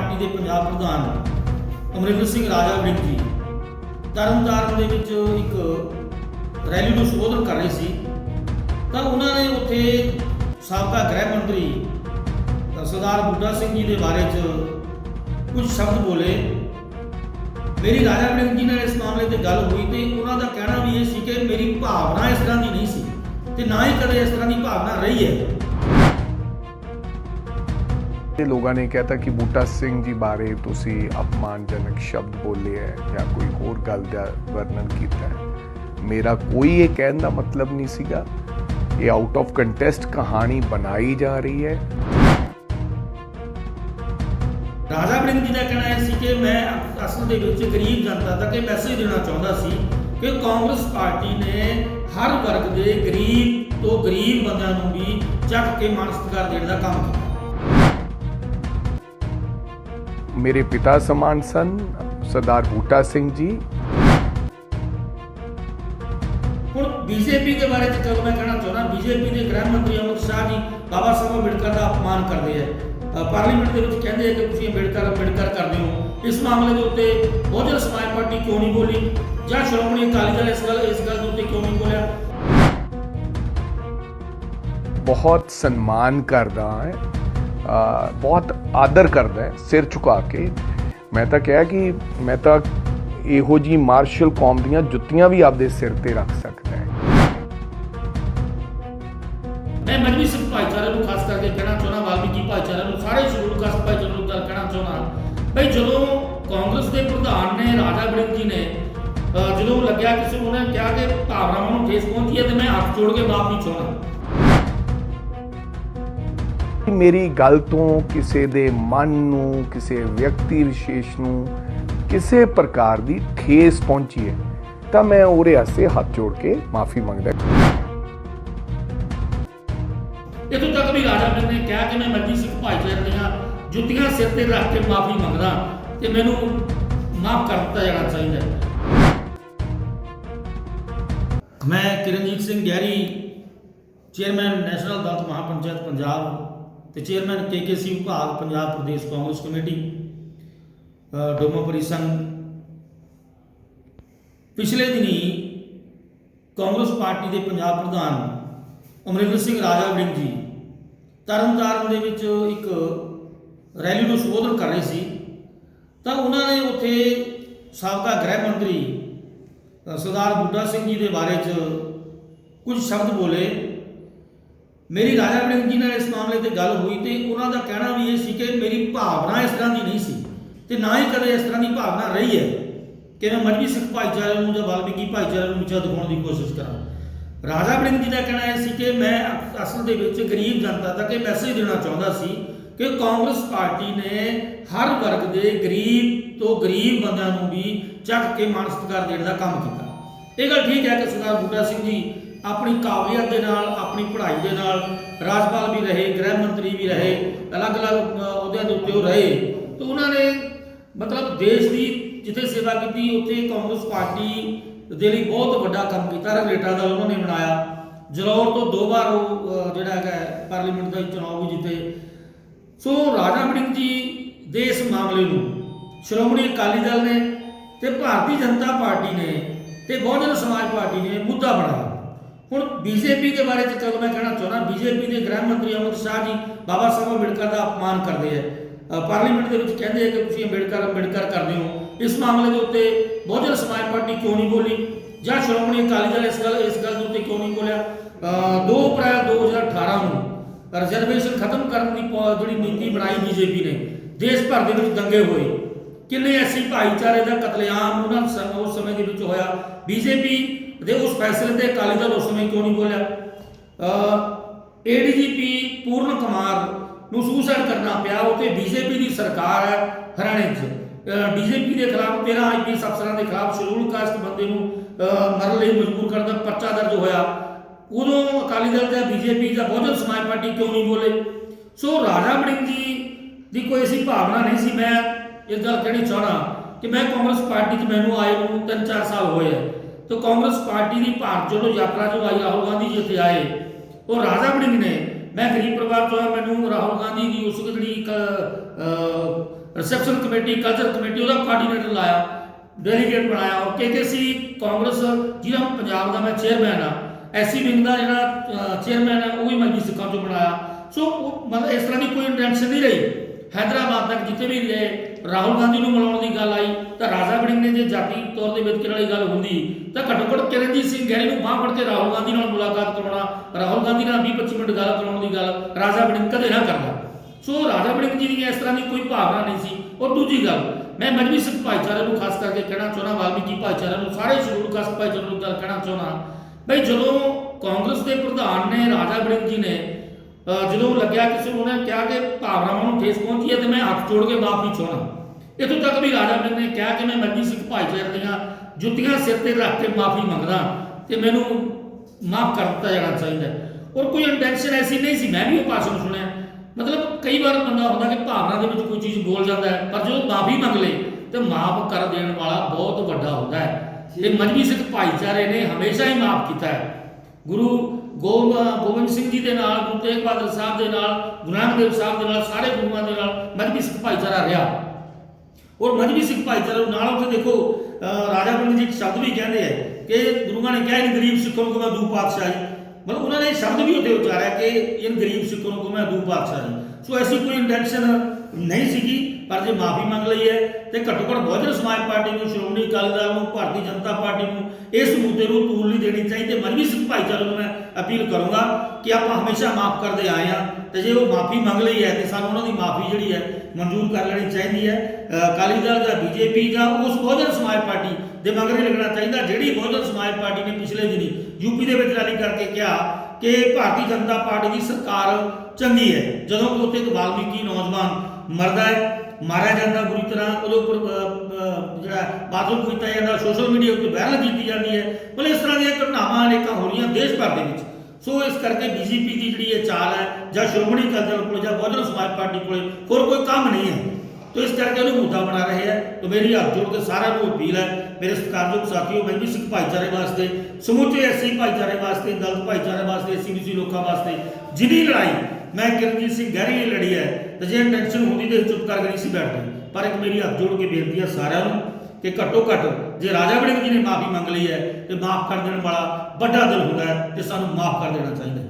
Party ਦੇ ਪੰਜਾਬ ਪ੍ਰਧਾਨ ਅਮਰਿੰਦਰ ਸਿੰਘ ਰਾਜਾ ਵੜਿੰਗ ਜੀ ਤਰਨਤਾਰਨ ਦੇ ਵਿੱਚ ਇੱਕ ਰੈਲੀ ਨੂੰ ਸੰਬੋਧਨ ਕਰ ਰਹੇ ਸੀ। ਤਾਂ ਉਹਨਾਂ ਨੇ ਉੱਥੇ ਸਾਬਕਾ ਗ੍ਰਹਿ ਮੰਤਰੀ ਸਰਦਾਰ ਬੁੱਢਾ ਸਿੰਘ ਜੀ ਦੇ ਬਾਰੇ 'ਚ ਕੁਝ ਸ਼ਬਦ ਬੋਲੇ। ਮੇਰੀ ਰਾਜਾ ਵੜਿੰਗ ਜੀ ਨਾਲ ਇਸ ਮਾਮਲੇ ਤੇ ਗੱਲ ਹੋਈ ਤੇ ਉਹਨਾਂ ਦਾ ਕਹਿਣਾ ਵੀ ਇਹ ਸੀ ਕਿ ਮੇਰੀ ਭਾਵਨਾ ਇਸ ਤਰ੍ਹਾਂ ਦੀ ਨਹੀਂ ਸੀ ਤੇ ਨਾ ਹੀ ਕਦੇ ਇਸ ਤਰ੍ਹਾਂ ਦੀ ਭਾਵਨਾ ਰਹੀ ਹੈ। ਤੇ ਲੋਕਾਂ ਨੇ ਕਹਿਤਾ ਕਿ ਬੂਟਾ ਸਿੰਘ ਜੀ ਬਾਰੇ ਤੁਸੀਂ ਅਪਮਾਨਜਨਕ ਸ਼ਬਦ ਬੋਲੇ ਹੈ ਜਾਂ ਕੋਈ ਹੋਰ ਗੱਲ ਦਾ ਵਰਣਨ ਕੀਤਾ ਹੈ। ਮੇਰਾ ਕੋਈ ਇਹ ਕਹਿਣ ਦਾ ਮਤਲਬ ਨਹੀਂ ਸੀਗਾ। ਇਹ ਆਊਟ ਆਫ ਕੰਟੈਸਟ ਕਹਾਣੀ ਬਣਾਈ ਜਾ ਰਹੀ ਹੈ। ਰਾਜਾ ਵੜਿੰਗ ਜੀ ਦਾ ਕਹਿਣਾ ਇਹ ਸੀ ਕਿ ਮੈਂ ਅਸਲ ਦੇ ਵਿੱਚ ਗਰੀਬ ਜਨਤਾ ਤੱਕ ਇਹ ਮੈਸੇਜ ਦੇਣਾ ਚਾਹੁੰਦਾ ਸੀ ਕਿ ਕਾਂਗਰਸ ਪਾਰਟੀ ਨੇ ਹਰ ਵਰਗ ਦੇ ਗਰੀਬ ਤੋਂ ਗਰੀਬ ਬੰਦਿਆਂ ਨੂੰ ਵੀ ਚੱਕ ਕੇ ਮਾਨ ਸਤਿਕਾਰ ਦੇਣ ਦਾ ਕੰਮ ਕੀਤਾ। ਮੇਰੇ ਪਿਤਾ ਸਮਾਨ ਸਨ ਸਰਦਾਰ ਬੂਟਾ ਸਿੰਘ ਜੀ ਹੁਣ ਬੀਜੇਪੀ ਦੇ ਬਾਰੇ ਚ ਜਦੋਂ ਮੈਂ ਕਹਿਣਾ ਚਾਹੁੰਦਾ ਬੀਜੇਪੀ ਦੇ ਗ੍ਰਹਿ ਮੰਤਰੀ ਅਮਿਤ ਸ਼ਾਹ ਜੀ ਬਾਬਾ ਸਾਹਿਬ ਅੰਬੇਡਕਰ ਦਾ ਅਪਮਾਨ ਕਰਦੇ ਆ। ਪਾਰਲੀਮੈਂਟ ਦੇ ਵਿੱਚ ਕਹਿੰਦੇ ਆ ਕਿ ਤੁਸੀਂ ਅੰਬੇਡਕਰ ਅੰਬੇਡਕਰ ਕਰਦੇ ਹੋ। ਇਸ ਮਾਮਲੇ ਦੇ ਉੱਤੇ ਬਹੁਜਨ ਸਮਾਜ ਪਾਰਟੀ ਕਿਉਂ ਨਹੀਂ ਬੋਲੀ? ਜਾਂ ਸ਼੍ਰੋਮਣੀ ਅਕਾਲੀ ਦਲ ਇਸ ਗੱਲ ਇਸ ਗੱਲ ਦੇ ਉੱਤੇ ਕਿਉਂ ਨਹੀਂ ਬੋਲਿਆ? ਬਹੁਤ ਸਨਮਾਨ ਕਰਦਾ ਹੈ। ਬਹੁਤ ਆਦਰ ਕਰਦਾ ਹੈ, ਸਿਰ ਝੁਕਾ ਕੇ। ਮੈਂ ਤਾਂ ਕਿਹਾ ਕਿ ਮੈਂ ਤਾਂ ਇਹੋ ਜੀ ਮਾਰਸ਼ਲ ਕੌਮ ਦੀਆਂ ਜੁੱਤੀਆਂ ਵੀ ਆਪਦੇ ਸਿਰ ਤੇ ਰੱਖ ਸਕਦਾ ਹੈ। ਮੈਂ ਮਜਬੀ ਸਿੰਘ ਭਾਈਚਾਰੇ ਨੂੰ ਖਾਸ ਕਰਕੇ ਕਹਿਣਾ ਚਾਹੁੰਦਾ, ਵਾਲਮੀਕੀ ਭਾਈਚਾਰੇ ਨੂੰ, ਸਾਰੇ ਸ਼ਡਿਊਲ ਕਾਸਟ ਭਾਈਚਾਰੇ ਨੂੰ ਗੱਲ ਕਹਿਣਾ ਚਾਹੁੰਦਾ ਬਈ ਜਦੋਂ ਕਾਂਗਰਸ ਦੇ ਪ੍ਰਧਾਨ ਨੇ, ਰਾਜਾ ਵੜਿੰਗ ਜੀ ਨੇ ਜਦੋਂ ਲੱਗਿਆ ਕਿਸੇ ਉਹਨੇ ਕਿਹਾ ਕਿ ਭਾਵਨਾਵਾਂ ਨੂੰ ਠੇਸ ਪਹੁੰਚੀ ਹੈ ਤੇ ਮੈਂ ਹੱਥ ਜੋੜ ਕੇ ਮਾਫੀ ਚਾਹੁੰਦਾ। ਮੇਰੀ ਗੱਲ ਤੋਂ ਕਿਸੇ ਦੇ ਮਨ ਨੂੰ, ਕਿਸੇ ਵਿਅਕਤੀ ਵਿਸ਼ੇਸ਼ ਨੂੰ ਕਿਸੇ ਪ੍ਰਕਾਰ ਦੀ ਠੇਸ ਪਹੁੰਚੀ ਹੈ, ਤਾਂ ਮੈਂ ਉਹਦੇ ਵਾਸਤੇ ਹੱਥ ਜੋੜ ਕੇ ਮਾਫੀ ਮੰਗਦਾ ਇਦੋਂ ਤੱਕ ਵੀ ਰਾਜਾ ਨੇ ਕਿਹਾ ਕਿ ਮੈਂ ਮੱਜੀ ਸਿੰਘ ਭਾਈਚਾਰੇ ਦੀਆਂ ਜੁੱਤੀਆਂ ਸਿਰ ਤੇ ਰੱਖ ਕੇ ਮਾਫੀ ਮੰਗਦਾ ਤੇ ਮੈਨੂੰ ਮਾਫ ਕਰ ਦਿੱਤਾ ਜਾਣਾ ਚਾਹੀਦਾ ਮੈਂ ਕਿਰਨਜੀਤ ਸਿੰਘ ਗਹਿਰੀ, ਚੇਅਰਮੈਨ ਨੈਸ਼ਨਲ ਦਲਿਤ ਮਹਾਪੰਚਾਇਤ ਪੰਜਾਬ ਤੇ ਚੇਅਰਮੈਨ ਕੇਕੇਸੀ ਵਿਭਾਗ ਪੰਜਾਬ ਪ੍ਰਦੇਸ਼ ਕਾਂਗਰਸ ਕਮੇਟੀ ਅ, ਡੋਮਾਪੁਰੀ ਸੰਘ। ਪਿਛਲੇ ਦਿਨੀ ਕਾਂਗਰਸ ਪਾਰਟੀ ਦੇ ਪੰਜਾਬ ਪ੍ਰਧਾਨ ਅਮਰਿੰਦਰ ਸਿੰਘ ਰਾਜਾ ਵੜਿੰਗ ਜੀ ਤਰਨਤਾਰਨ ਦੇ ਵਿੱਚ ਇੱਕ ਰੈਲੀ ਨੂੰ ਸੰਬੋਧਨ ਕਰ ਰਹੇ ਸੀ। ਤਾਂ ਉਹਨਾਂ ਨੇ ਉੱਥੇ ਸਾਬਕਾ ਗ੍ਰਹਿ ਮੰਤਰੀ ਸਰਦਾਰ ਬੁੱਢਾ ਸਿੰਘ ਜੀ ਦੇ ਬਾਰੇ 'ਚ ਕੁਝ ਸ਼ਬਦ ਬੋਲੇ। ਮੇਰੀ ਰਾਜਾ ਵੜਿੰਗ ਜੀ ਨਾਲ ਇਸ ਮਾਮਲੇ ਤੇ ਗੱਲ ਹੋਈ ਤੇ ਉਹਨਾਂ ਦਾ ਕਹਿਣਾ ਵੀ ਇਹ ਸੀ ਕਿ ਮੇਰੀ ਭਾਵਨਾ ਇਸ ਤਰ੍ਹਾਂ ਦੀ ਨਹੀਂ ਸੀ ਤੇ ਨਾ ਹੀ ਕਦੇ ਇਸ ਤਰ੍ਹਾਂ ਦੀ ਭਾਵਨਾ ਰਹੀ ਹੈ ਕਿ ਮੈਂ ਮਜਬੀ ਸਿੱਖ ਭਾਈਚਾਰੇ ਨੂੰ ਜਾਂ ਵਾਲਮੀਕੀ ਭਾਈਚਾਰੇ ਨੂੰ ਉੱਚਾ ਦਿਖਾਉਣ ਦੀ ਕੋਸ਼ਿਸ਼ ਕਰਾਂ। ਰਾਜਾ ਵੜਿੰਗ ਜੀ ਦਾ ਕਹਿਣਾ ਇਹ ਸੀ ਕਿ ਮੈਂ ਅਸਲ ਦੇ ਵਿੱਚ ਗਰੀਬ ਜਨਤਾ ਤੱਕ ਇਹ ਮੈਸੇਜ ਦੇਣਾ ਚਾਹੁੰਦਾ ਸੀ ਕਿ ਕਾਂਗਰਸ ਪਾਰਟੀ ਨੇ ਹਰ ਵਰਗ ਦੇ ਗਰੀਬ ਤੋਂ ਗਰੀਬ ਬੰਦਿਆਂ ਨੂੰ ਵੀ ਚੱਕ ਕੇ ਮਾਨ ਸਤਿਕਾਰ ਦੇਣ ਦਾ ਕੰਮ ਕੀਤਾ। ਇਹ ਗੱਲ ਠੀਕ ਹੈ ਕਿ ਸਰਦਾਰ ਬੁੱਢਾ ਸਿੰਘ ਜੀ ਆਪਣੀ ਕਾਬਲੀਅਤ ਦੇ ਨਾਲ, ਆਪਣੀ ਪੜ੍ਹਾਈ ਦੇ ਨਾਲ, ਰਾਜਪਾਲ ਵੀ ਰਹੇ, ਗ੍ਰਹਿ ਮੰਤਰੀ ਵੀ ਰਹੇ, ਅਲੱਗ-ਅਲੱਗ ਅਹੁਦਿਆਂ ਦੇ ਉੱਤੇ ਉਹ ਰਹੇ। ਤੇ ਉਹਨਾਂ ਨੇ ਮਤਲਬ ਦੇਸ਼ ਦੀ ਜਿੱਥੇ ਸੇਵਾ ਕੀਤੀ, ਉੱਥੇ ਕਾਂਗਰਸ ਪਾਰਟੀ ਦੇ ਲਈ ਬਹੁਤ ਵੱਡਾ ਕੰਮ ਕੀਤਾ, ਰਗਰੇਟਾ ਦਾ ਉਹਨਾਂ ਨੇ ਬਣਾਇਆ। ਜਲੌਰ ਤੋਂ ਦੋ ਵਾਰ ਉਹ ਜਿਹੜਾ ਹੈਗਾ ਪਾਰਲੀਮੈਂਟ ਦਾ ਚੋਣ ਵੀ ਜਿੱਤੇ। ਸੋ ਰਾਜਾ ਵੜਿੰਗ ਜੀ ਦੇ ਇਸ ਮਾਮਲੇ ਨੂੰ ਸ਼੍ਰੋਮਣੀ ਅਕਾਲੀ ਦਲ ਨੇ ਤੇ ਭਾਰਤੀ ਜਨਤਾ ਪਾਰਟੀ ਨੇ ਤੇ ਬਹੁਜਨ ਸਮਾਜ ਪਾਰਟੀ ਨੇ ਮੁੱਦਾ ਬਣਾਇਆ। ਹੁਣ ਬੀਜੇਪੀ ਦੇ ਬਾਰੇ ਚ ਜਦੋਂ ਮੈਂ ਕਹਿਣਾ ਚਾਹੁੰਦਾ ਬੀਜੇਪੀ ਦੇ ਗ੍ਰਹਿ ਮੰਤਰੀ ਅਮਿਤ ਸ਼ਾਹ ਜੀ ਬਾਬਾ ਸਾਹਿਬ ਅੰਬੇਡਕਰ ਦਾ ਅਪਮਾਨ ਕਰਦੇ ਆ। ਪਾਰਲੀਮੈਂਟ ਦੇ ਵਿੱਚ ਕਹਿੰਦੇ ਆ ਕਿ ਤੁਸੀਂ ਅੰਬੇਡਕਰ ਅੰਬੇਡਕਰ ਕਰਦੇ ਹੋ। ਇਸ ਮਾਮਲੇ ਦੇ ਉੱਤੇ ਬਹੁਜਨ ਸਮਾਜ ਪਾਰਟੀ ਕਿਉਂ ਨਹੀਂ ਬੋਲੀ? ਜਾਂ ਸ਼੍ਰੋਮਣੀ ਅਕਾਲੀ ਦਲ ਇਸ ਗੱਲ ਇਸ ਗੱਲ ਦੇ ਉੱਤੇ ਕਿਉਂ ਨਹੀਂ ਬੋਲਿਆ? ਅ, 2 ਅਪ੍ਰੈਲ 2018 ਨੂੰ ਰਿਜ਼ਰਵੇਸ਼ਨ ਖਤਮ ਕਰਨ ਦੀ ਜਿਹੜੀ ਨੀਤੀ ਬਣਾਈ ਬੀਜੇਪੀ ਨੇ ਦੇਸ਼ ਭਰ ਦੇ ਵਿੱਚ ਦੰਗੇ ਹੋਏ। ਕਿੰਨੇ ਐਸੀ ਭਾਈਚਾਰੇ ਦਾ ਕਤਲੇਆਮ ਉਹਨਾਂ ਸਮ- ਉਸ ਬੀਜੇਪੀ ਦੇ ਉਸ ਫੈਸਲੇ ਤੇ ਅਕਾਲੀ ਦਲ ਉਸ ਸਮੇਂ ਕਿਉਂ ਨਹੀਂ ਬੋਲਿਆ? ਏਡੀਜੀਪੀ ਪੂਰਨ ਕੁਮਾਰ ਨੂੰ ਸੁਸਾਈਡ ਕਰਨਾ ਪਿਆ ਉੱਥੇ ਬੀਜੇਪੀ ਦੀ ਸਰਕਾਰ ਹੈ ਹਰਿਆਣੇ 'ਚ। ਡੀਜੀਪੀ ਦੇ ਖਿਲਾਫ 13 ਆਈਪੀਐਸ ਅਫਸਰਾਂ ਦੇ ਖਿਲਾਫ ਸ਼ਡਿਊਲ ਕਾਸਟ ਬੰਦੇ ਨੂੰ ਮਰਨ ਲਈ ਮਜਬੂਰ ਕਰਨ ਦਾ ਪਰਚਾ ਦਰਜ ਹੋਇਆ। ਉਦੋਂ ਅਕਾਲੀ ਦਲ ਜਾਂ ਬੀਜੇਪੀ ਜਾਂ ਬਹੁਜਨ ਸਮਾਜ ਪਾਰਟੀ ਕਿਉਂ ਨਹੀਂ ਬੋਲੇ? ਸੋ ਰਾਜਾ ਬੜਿੰਗ ਜੀ ਦੀ ਕੋਈ ਐਸੀ ਭਾਵਨਾ ਨਹੀਂ ਸੀ, ਮੈਂ ਇਹ ਗੱਲ ਕਹਿਣੀ ਚਾਹਣਾ ਕਿ ਮੈਂ ਕਾਂਗਰਸ ਪਾਰਟੀ 'ਚ ਮੈਨੂੰ ਆਏ ਨੂੰ 3-4 ਸਾਲ ਹੋਏ ਆ। ਤੇ ਕਾਂਗਰਸ ਪਾਰਟੀ ਦੀ ਭਾਰਤ ਜੋੜੋ ਯਾਤਰਾ ਜੋ ਆਈ, ਰਾਹੁਲ ਗਾਂਧੀ ਜੀ ਇੱਥੇ ਆਏ। ਉਹ ਰਾਜਾ ਬੜਿੰਗ ਨੇ। ਮੈਂ ਗਰੀਬ ਪਰਿਵਾਰ ਤੋਂ ਮੈਨੂੰ ਰਾਹੁਲ ਗਾਂਧੀ ਦੀ ਉਸ ਜਿਹੜੀ ਇੱਕ ਰਿਸੈਪਸ਼ਨ ਕਮੇਟੀ ਕਲਚਰ ਕਮੇਟੀ ਉਹਦਾ ਕੋਆਰਡੀਨੇਟਰ ਲਾਇਆ ਡੈਲੀਗੇਟ ਬਣਾਇਆ। ਔਰ ਕੇਕੇਸੀ ਕਾਂਗਰਸ ਜਿਹੜਾ ਪੰਜਾਬ ਦਾ ਮੈਂ ਚੇਅਰਮੈਨ ਆ ਐਸਸੀ ਵਿੰਗ ਦਾ ਜਿਹੜਾ ਚੇਅਰਮੈਨ ਹੈ ਉਹ ਵੀ ਮੈਂ ਜੀ ਸਿੱਖਾਂ ਤੋਂ ਬਣਾਇਆ। ਸੋ ਮਤਲਬ ਇਸ ਤਰ੍ਹਾਂ ਦੀ ਕੋਈ ਇੰਟੈਂਸ਼ਨ ਨਹੀਂ ਰਹੀ। ਹੈਦਰਾਬਾਦ ਤੱਕ ਜਿੱਥੇ ਵੀ ਗਏ, ਰਾਹੁਲ ਗਾਂਧੀ ਨੂੰ ਮਿਲਾਉਣ ਦੀ ਗੱਲ ਜੇ ਜਾਤੀ ਤੌਰ ਤੇ ਵਿਤਕਰੇ ਵਾਲੀ ਗੱਲ ਹੁੰਦੀ, ਤਾਂ ਘੱਟੋ ਘੱਟ ਕਿਰਨਜੀਤ ਸਿੰਘ ਗਹਿਰੀ ਨੂੰ ਬਾਂਹ ਫੜ ਕੇ ਰਾਹੁਲ ਗਾਂਧੀ ਨਾਲ ਮੁਲਾਕਾਤ ਕਰਾਉਣਾ, ਰਾਹੁਲ ਗਾਂਧੀ ਨਾਲ 20-25 ਮਿੰਟ ਗੱਲ ਕਰਾਉਣ ਦੀ ਗੱਲ, ਰਾਜਾ ਵੜਿੰਗ ਕਦੇ ਨਾ ਕਰਦਾ। ਸੋ ਰਾਜਾ ਵੜਿੰਗ ਜੀ ਦੀ ਇਸ ਤਰ੍ਹਾਂ ਦੀ ਕੋਈ ਭਾਵਨਾ ਨਹੀਂ ਸੀ। ਔਰ ਦੂਜੀ ਗੱਲ, ਮੈਂ ਮਜਬੀ ਸਿੱਖ ਭਾਈਚਾਰੇ ਨੂੰ ਖਾਸ ਕਰਕੇ ਕਹਿਣਾ ਚਾਹੁੰਦਾ, ਵਾਲਮੀਕੀ ਭਾਈਚਾਰੇ ਨੂੰ, ਸਾਰੇ ਸ਼ਡਿਊਲ ਕਾਸਟ ਭਾਈਚਾਰੇ ਨੂੰ ਗੱਲ ਕਹਿਣਾ ਚਾਹੁੰਦਾ, ਬਈ ਜਦੋਂ ਕਾਂਗਰਸ ਦੇ ਪ੍ਰਧਾਨ ਨੇ, ਰਾਜਾ ਵੜਿੰਗ ਜੀ ਨੇ ਜਦੋਂ ਲੱਗਿਆ ਕਿਸੇ ਨੂੰ ਉਹਨੇ ਕਿਹਾ ਕਿ ਭਾਵਨਾਵਾਂ ਨੂੰ ਠੇਸ ਪਹੁੰਚੀ ਹੈ ਤੇ ਮੈਂ ਹੱਥ ਜੋੜ ਕੇ ਮਾਫੀ ਚਾਹੁੰਦਾ। ਇਥੋਂ ਤੱਕ ਵੀ ਰਾਜਾ ਵੜਿੰਗ ਨੇ ਕਿਹਾ ਕਿ ਮੈਂ ਮਜਬੀ ਸਿੱਖ ਭਾਈਚਾਰੇ ਦੀਆਂ ਜੁੱਤੀਆਂ ਸਿਰ ਤੇ ਰੱਖ ਕੇ ਮਾਫੀ ਮੰਗਦਾ ਤੇ ਮੈਨੂੰ ਮਾਫ ਕਰ ਦਿੱਤਾ ਜਾਣਾ ਚਾਹੀਦਾ। ਔਰ ਕੋਈ ਇੰਟੈਂਸ਼ਨ ਐਸੀ ਨਹੀਂ ਸੀ ਮੈਂ ਵੀ ਉਹ ਭਾਸ਼ਣ ਸੁਣਿਆ। ਮਤਲਬ ਕਈ ਵਾਰ ਬੰਦਾ ਹੁੰਦਾ ਕਿ ਭਾਵਨਾ ਦੇ ਵਿੱਚ ਕੋਈ ਚੀਜ਼ ਬੋਲ ਜਾਂਦਾ ਹੈ ਪਰ ਜਦੋਂ ਮਾਫੀ ਮੰਗ ਲੇ ਤੇ ਮਾਫ ਕਰ ਦੇਣ ਵਾਲਾ ਬਹੁਤ ਵੱਡਾ ਹੁੰਦਾ ਹੈ। ਤੇ ਮਜਬੀ ਸਿੱਖ ਭਾਈਚਾਰੇ ਨੇ ਹਮੇਸ਼ਾ ਹੀ ਮਾਫ ਕੀਤਾ ਹੈ। ਗੁਰੂ ਗੋਬਿੰਦ ਸਿੰਘ ਜੀ ਦੇ ਨਾਲ ਗੁਰੂ ਤੇਗ ਬਹਾਦਰ ਸਾਹਿਬ ਦੇ ਨਾਲ ਗੁਰੂ ਨਾਨਕ ਦੇਵ ਸਾਹਿਬ ਦੇ ਨਾਲ ਸਾਰੇ ਗੁਰੂਆਂ ਦੇ ਨਾਲ ਮਜਬੀ ਸਿੱਖ ਭਾਈਚਾਰਾ ਰਿਹਾ। ਔਰ ਮਜਬੀ ਸਿੱਖ ਭਾਈਚਾਰੇ ਨੂੰ ਨਾਲ ਉੱਥੇ ਦੇਖੋ, ਅਹ ਰਾਜਾ ਵੜਿੰਗ ਜੀ ਇੱਕ ਸ਼ਬਦ ਵੀ ਕਹਿੰਦੇ ਆ ਕਿ ਗੁਰੂਆਂ ਨੇ ਕਿਹਾ ਇਹ ਗਰੀਬ ਸਿੱਖਾਂ ਨੂੰ ਕਿ ਮੈਂ ਦੂ ਪਾਤਸ਼ਾਹੀ ਮਤਲਬ ਉਹਨਾਂ ਨੇ ਸ਼ਬਦ ਵੀ ਉੱਥੇ ਉਚਾਰਿਆ ਕਿ ਇਹ ਗਰੀਬ ਸਿੱਖਾਂ ਨੂੰ ਕਿ ਮੈਂ ਦੂ ਪਾਤਸ਼ਾਹੀ ਸੋ ਐਸੀ ਕੋਈ ਇੰਟੈਂਸ਼ਨ ਨਹੀਂ ਸੀਗੀ, ਪਰ ਜੇ ਮਾਫੀ ਮੰਗ ਲਈ ਹੈ, ਤੇ ਘੱਟੋ ਘੱਟ ਬਹੁਜਨ ਸਮਾਜ ਪਾਰਟੀ ਨੂੰ, ਸ਼੍ਰੋਮਣੀ ਅਕਾਲੀ ਦਲ ਨੂੰ, ਭਾਰਤੀ ਜਨਤਾ ਪਾਰਟੀ ਨੂੰ ਇਸ ਮੁੱਦੇ ਨੂੰ ਤੂਲ ਨਹੀਂ ਦੇਣੀ ਚਾਹੀਦੀ ਤੇ ਮਨਵੀ ਸਿੱਖ ਭਾਈਚਾਰੇ ਨੂੰ ਮੈਂ ਅਪੀਲ ਕਰੂੰਗਾ ਕਿ ਆਪਾਂ ਹਮੇਸ਼ਾ ਮਾਫ ਕਰਦੇ ਆਏ ਆ ਤੇ ਜੇ ਉਹ ਮਾਫੀ ਮੰਗ ਲਈ ਹੈ ਤੇ ਸਾਨੂੰ ਉਹਨਾਂ ਦੀ ਮਾਫੀ ਜਿਹੜੀ ਹੈ ਮਨਜ਼ੂਰ ਕਰ ਲੈਣੀ ਚਾਹੀਦੀ ਹੈ। ਅਕਾਲੀ ਦਲ ਜਾਂ ਬੀਜੇਪੀ ਜਾਂ ਉਸ ਬਹੁਜਨ ਸਮਾਜ ਪਾਰਟੀ ਦੇ ਮਗਰ ਨਹੀਂ ਲੱਗਣਾ ਚਾਹੀਦਾ, ਜਿਹੜੀ ਬਹੁਜਨ ਸਮਾਜ ਪਾਰਟੀ ਨੇ ਪਿਛਲੇ ਦਿਨੀ ਯੂਪੀ ਦੇ ਵਿੱਚ ਰੈਲੀ ਕਰਕੇ ਕਿਹਾ ਕਿ ਭਾਰਤੀ ਜਨਤਾ ਪਾਰਟੀ ਦੀ ਸਰਕਾਰ ਚੰਗੀ ਹੈ। ਜਦੋਂ ਕਿ ਉੱਥੇ ਇੱਕ ਵਾਲਮੀਕੀ ਨੌਜਵਾਨ ਮਰਦਾ ਹੈ, ਮਾਰਿਆ ਜਾਂਦਾ ਬੁਰੀ ਤਰ੍ਹਾਂ, ਉਹਦੇ ਉੱਪਰ ਜਿਹੜਾ ਬਾਥਰੂਮ ਕੀਤਾ ਜਾਂਦਾ, ਸੋਸ਼ਲ ਮੀਡੀਆ ਉੱਤੇ ਵਾਇਰਲ ਕੀਤੀ ਜਾਂਦੀ ਹੈ। ਮਤਲਬ ਇਸ ਤਰ੍ਹਾਂ ਦੀਆਂ ਘਟਨਾਵਾਂ ਅਨੇਕਾਂ ਹੋ ਰਹੀਆਂ ਦੇਸ਼ ਭਰ ਦੇ ਵਿੱਚ। ਸੋ ਇਸ ਕਰਕੇ ਬੀਜੇਪੀ ਦੀ ਜਿਹੜੀ ਇਹ ਚਾਲ ਹੈ ਜਾਂ ਸ਼੍ਰੋਮਣੀ ਅਕਾਲੀ ਦਲ ਕੋਲ ਜਾਂ ਬਹੁਜਨ ਸਮਾਜ ਪਾਰਟੀ ਕੋਲ ਹੋਰ ਕੋਈ ਕੰਮ ਨਹੀਂ ਹੈ। ਤੋ ਇਸ ਕਰਕੇ ਉਹਨੂੰ ਮੁੱਦਾ ਬਣਾ ਰਹੇ ਹੈ ਤੋ ਮੇਰੀ ਹੱਥ ਜੋੜ ਕੇ ਸਾਰਿਆਂ ਨੂੰ ਅਪੀਲ ਹੈ, ਮੇਰੇ ਸਤਿਕਾਰਯੋਗ ਸਾਥੀਓ, ਮੈਂ ਵੀ ਸਿੱਖ ਭਾਈਚਾਰੇ ਵਾਸਤੇ, ਸਮੁੱਚੇ ਐਸਸੀ ਭਾਈਚਾਰੇ ਵਾਸਤੇ, ਦਲਿਤ ਭਾਈਚਾਰੇ ਵਾਸਤੇ ਐਸਸੀਬੀਸੀ ਲੋਕਾਂ ਵਾਸਤੇ ਜਿਹਦੀ ਲੜਾਈ, ਮੈਂ ਕਿਰਨਜੀਤ ਸਿੰਘ ਗਹਿਰੀ ਨੇ ਲੜੀ ਹੈ, ਤੇ ਜੇ ਟੈਨਸ਼ਨ ਹੁੰਦੀ ਤੇ ਚੁੱਪ ਕਰਕੇ ਨਹੀਂ ਸੀ ਬੈਠਦੇ। ਪਰ ਇੱਕ ਮੇਰੀ ਹੱਥ ਜੋੜ ਕੇ ਬੇਨਤੀ ਹੈ ਸਾਰਿਆਂ ਨੂੰ ਕਿ ਘੱਟੋ ਘੱਟ ਜੇ ਰਾਜਾ ਵੜਿੰਗ ਜੀ ਨੇ ਮਾਫੀ ਮੰਗ ਲਈ ਹੈ, ਤੇ ਮਾਫ ਕਰ ਦੇਣ ਵਾਲਾ ਵੱਡਾ ਦਿਲ ਹੁੰਦਾ ਹੈ, ਤੇ ਸਾਨੂੰ ਮਾਫ ਕਰ ਦੇਣਾ ਚਾਹੀਦਾ